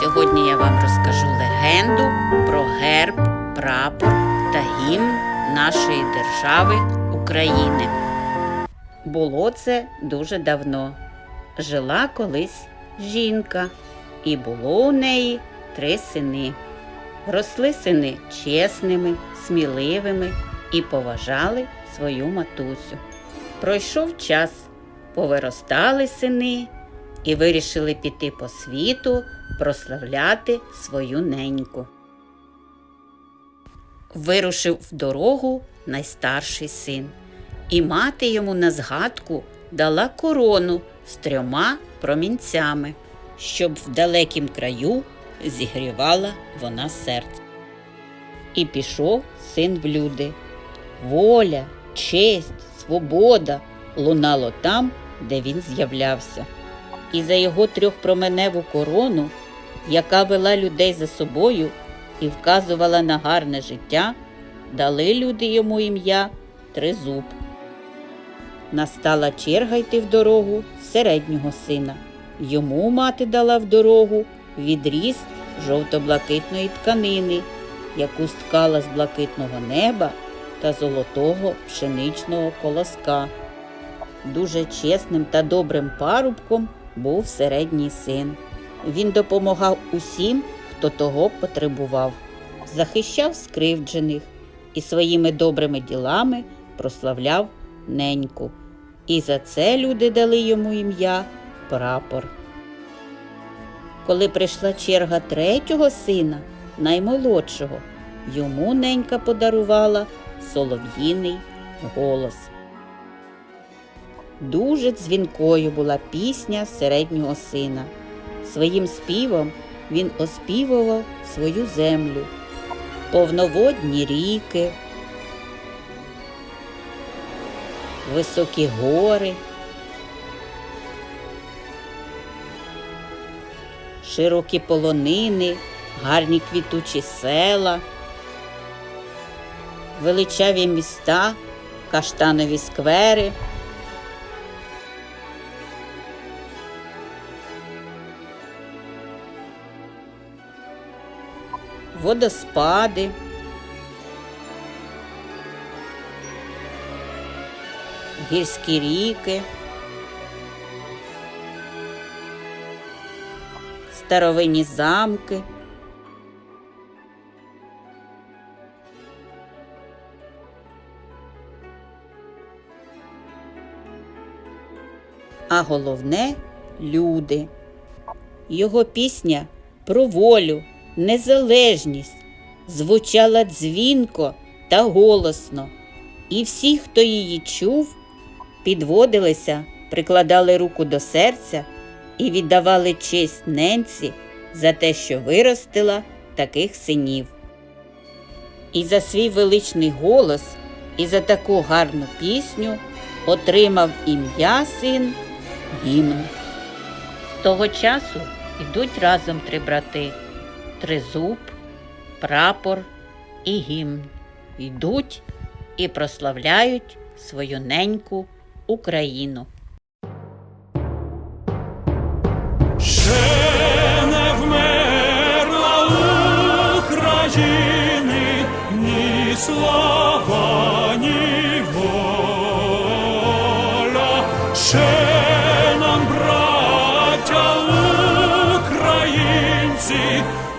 сьогодні я вам розкажу легенду про герб, прапор та гімн нашої держави України. Було це дуже давно. Жила колись жінка, і було у неї три сини. Росли сини чесними, сміливими і поважали свою матусю. Пройшов час, повиростали сини і вирішили піти по світу прославляти свою неньку. Вирушив в дорогу найстарший син, і мати йому на згадку дала корону з трьома промінцями, щоб в далекім краю зігрівала вона серце. І пішов син в люди. Воля, честь, свобода лунало там, де він з'являвся. І за його трьохпроменеву корону, яка вела людей за собою і вказувала на гарне життя, дали люди йому ім'я Тризуб. Настала черга йти в дорогу середнього сина. Йому мати дала в дорогу відріз жовто-блакитної тканини, яку сткала з блакитного неба та золотого пшеничного колоска. Дуже чесним та добрим парубком був середній син. Він допомагав усім, хто того потребував, захищав скривджених і своїми добрими ділами прославляв неньку. І за це люди дали йому ім'я прапор. Коли прийшла черга третього сина, наймолодшого, йому ненька подарувала солов'їний голос. Дуже дзвінкою була пісня середнього сина. Своїм співом він оспівував свою землю, повноводні ріки, високі гори, широкі полонини, гарні квітучі села, величаві міста, каштанові сквери. Водоспади, гірські ріки, старовинні замки. А головне люди. Його пісня про волю, незалежність звучала дзвінко та голосно, і всі, хто її чув, підводилися, прикладали руку до серця і віддавали честь ненці за те, що виростила таких синів. І за свій величний голос, і за таку гарну пісню отримав ім'я син гімн. З того часу йдуть разом три брати тризуб, прапор і гімн. Йдуть і прославляють свою неньку Україну. Ще не вмерла України ні слава, ні воля. Ще нам, браття українці,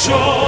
show.